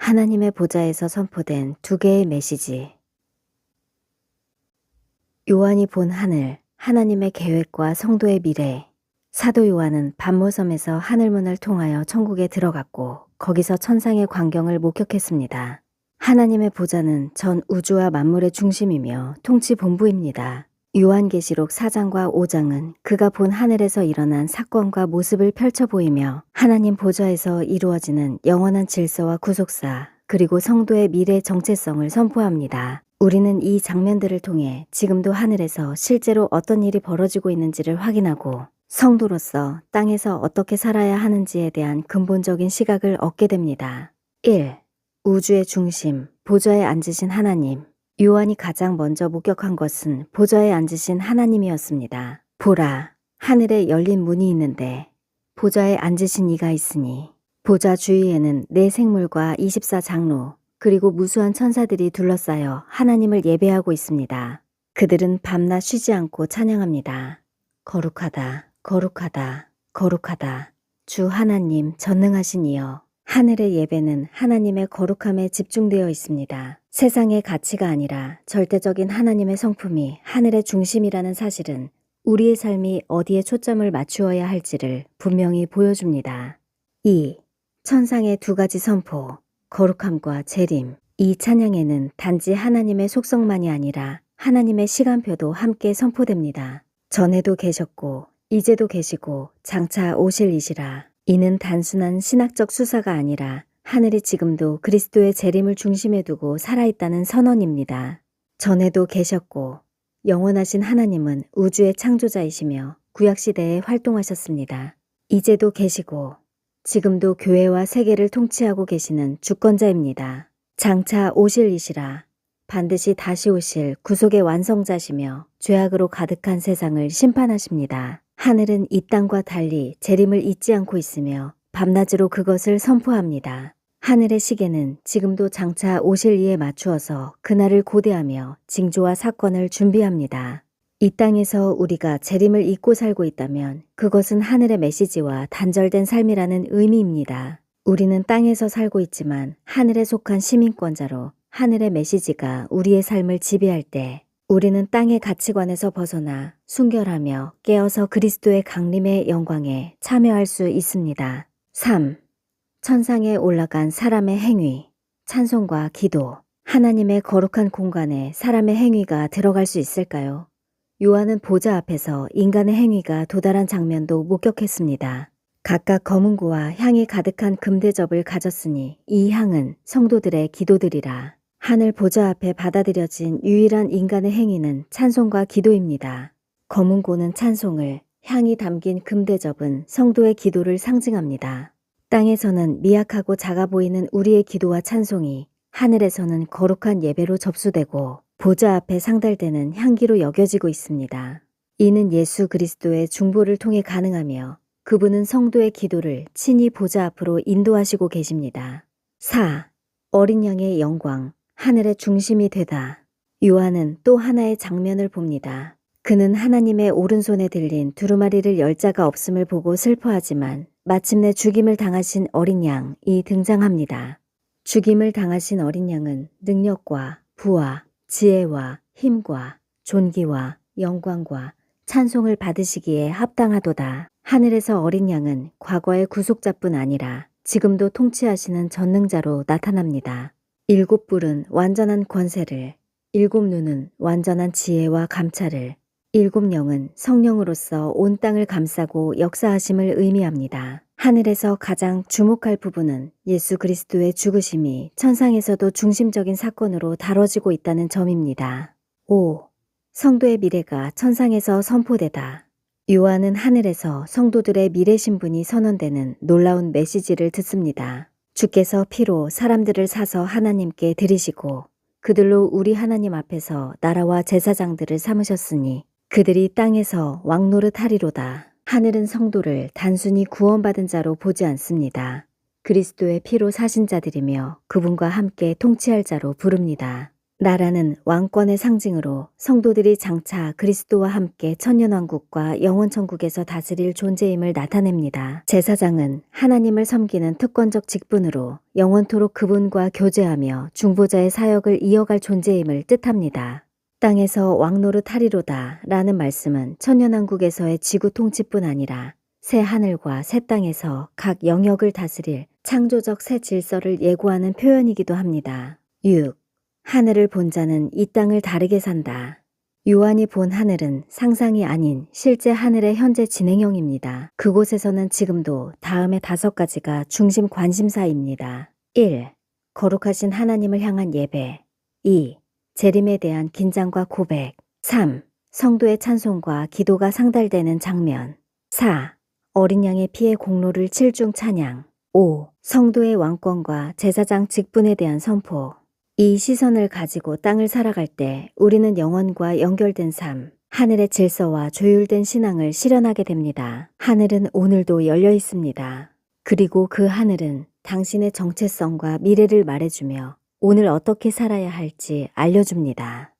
하나님의 보좌에서 선포된 두 개의 메시지. 요한이 본 하늘, 하나님의 계획과 성도의 미래. 사도 요한은 반모섬에서 하늘문을 통하여 천국에 들어갔고 거기서 천상의 광경을 목격했습니다. 하나님의 보좌는 전 우주와 만물의 중심이며 통치 본부입니다. 요한계시록 4장과 5장은 그가 본 하늘에서 일어난 사건과 모습을 펼쳐 보이며 하나님 보좌에서 이루어지는 영원한 질서와 구속사 그리고 성도의 미래 정체성을 선포합니다. 우리는 이 장면들을 통해 지금도 하늘에서 실제로 어떤 일이 벌어지고 있는지를 확인하고 성도로서 땅에서 어떻게 살아야 하는지에 대한 근본적인 시각을 얻게 됩니다. 1. 우주의 중심, 보좌에 앉으신 하나님. 요한이 가장 먼저 목격한 것은 보좌에 앉으신 하나님이었습니다. 보라, 하늘에 열린 문이 있는데 보좌에 앉으신 이가 있으니 보좌 주위에는 네 생물과 24장로 그리고 무수한 천사들이 둘러싸여 하나님을 예배하고 있습니다. 그들은 밤낮 쉬지 않고 찬양합니다. 거룩하다, 거룩하다, 거룩하다. 주 하나님 전능하신 이여. 하늘의 예배는 하나님의 거룩함에 집중되어 있습니다. 세상의 가치가 아니라 절대적인 하나님의 성품이 하늘의 중심이라는 사실은 우리의 삶이 어디에 초점을 맞추어야 할지를 분명히 보여줍니다. 2. 천상의 두 가지 선포, 거룩함과 재림. 이 찬양에는 단지 하나님의 속성만이 아니라 하나님의 시간표도 함께 선포됩니다. 전에도 계셨고, 이제도 계시고, 장차 오실 이시라. 이는 단순한 신학적 수사가 아니라 하늘이 지금도 그리스도의 재림을 중심에 두고 살아있다는 선언입니다. 전에도 계셨고 영원하신 하나님은 우주의 창조자이시며 구약시대에 활동하셨습니다. 이제도 계시고 지금도 교회와 세계를 통치하고 계시는 주권자입니다. 장차 오실 이시라 반드시 다시 오실 구속의 완성자시며 죄악으로 가득한 세상을 심판하십니다. 하늘은 이 땅과 달리 재림을 잊지 않고 있으며 밤낮으로 그것을 선포합니다. 하늘의 시계는 지금도 장차 오실 이에 맞추어서 그날을 고대하며 징조와 사건을 준비합니다. 이 땅에서 우리가 재림을 잊고 살고 있다면 그것은 하늘의 메시지와 단절된 삶이라는 의미입니다. 우리는 땅에서 살고 있지만 하늘에 속한 시민권자로 하늘의 메시지가 우리의 삶을 지배할 때 우리는 땅의 가치관에서 벗어나 순결하며 깨어서 그리스도의 강림의 영광에 참여할 수 있습니다. 3. 천상에 올라간 사람의 행위, 찬송과 기도. 하나님의 거룩한 공간에 사람의 행위가 들어갈 수 있을까요? 요한은 보좌 앞에서 인간의 행위가 도달한 장면도 목격했습니다. 각각 검은고와 향이 가득한 금대접을 가졌으니 이 향은 성도들의 기도들이라. 하늘 보좌 앞에 받아들여진 유일한 인간의 행위는 찬송과 기도입니다. 검은고는 찬송을, 향이 담긴 금대접은 성도의 기도를 상징합니다. 땅에서는 미약하고 작아 보이는 우리의 기도와 찬송이 하늘에서는 거룩한 예배로 접수되고 보좌 앞에 상달되는 향기로 여겨지고 있습니다. 이는 예수 그리스도의 중보를 통해 가능하며 그분은 성도의 기도를 친히 보좌 앞으로 인도하시고 계십니다. 4. 어린 양의 영광, 하늘의 중심이 되다. 요한은 또 하나의 장면을 봅니다. 그는 하나님의 오른손에 들린 두루마리를 열 자가 없음을 보고 슬퍼하지만 마침내 죽임을 당하신 어린 양이 등장합니다. 죽임을 당하신 어린 양은 능력과 부와 지혜와 힘과 존귀와 영광과 찬송을 받으시기에 합당하도다. 하늘에서 어린 양은 과거의 구속자뿐 아니라 지금도 통치하시는 전능자로 나타납니다. 일곱 뿔은 완전한 권세를, 일곱 눈은 완전한 지혜와 감찰을, 일곱 영은 성령으로서 온 땅을 감싸고 역사하심을 의미합니다. 하늘에서 가장 주목할 부분은 예수 그리스도의 죽으심이 천상에서도 중심적인 사건으로 다뤄지고 있다는 점입니다. 5. 성도의 미래가 천상에서 선포되다. 요한은 하늘에서 성도들의 미래 신분이 선언되는 놀라운 메시지를 듣습니다. 주께서 피로 사람들을 사서 하나님께 드리시고 그들로 우리 하나님 앞에서 나라와 제사장들을 삼으셨으니 그들이 땅에서 왕노릇 하리로다. 하늘은 성도를 단순히 구원받은 자로 보지 않습니다. 그리스도의 피로 사신 자들이며 그분과 함께 통치할 자로 부릅니다. 나라는 왕권의 상징으로 성도들이 장차 그리스도와 함께 천년왕국과 영원천국에서 다스릴 존재임을 나타냅니다. 제사장은 하나님을 섬기는 특권적 직분으로 영원토록 그분과 교제하며 중보자의 사역을 이어갈 존재임을 뜻합니다. 땅에서 왕노릇 하리로다 라는 말씀은 천년왕국에서의 지구 통치뿐 아니라 새 하늘과 새 땅에서 각 영역을 다스릴 창조적 새 질서를 예고하는 표현이기도 합니다. 6. 하늘을 본 자는 이 땅을 다르게 산다. 요한이 본 하늘은 상상이 아닌 실제 하늘의 현재 진행형입니다. 그곳에서는 지금도 다음의 다섯 가지가 중심 관심사입니다. 1. 거룩하신 하나님을 향한 예배. 2. 재림에 대한 긴장과 고백. 3. 성도의 찬송과 기도가 상달되는 장면. 4. 어린 양의 피의 공로를 칠중 찬양. 5. 성도의 왕권과 제사장 직분에 대한 선포. 이 시선을 가지고 땅을 살아갈 때 우리는 영원과 연결된 삶, 하늘의 질서와 조율된 신앙을 실현하게 됩니다. 하늘은 오늘도 열려 있습니다. 그리고 그 하늘은 당신의 정체성과 미래를 말해주며 오늘 어떻게 살아야 할지 알려줍니다.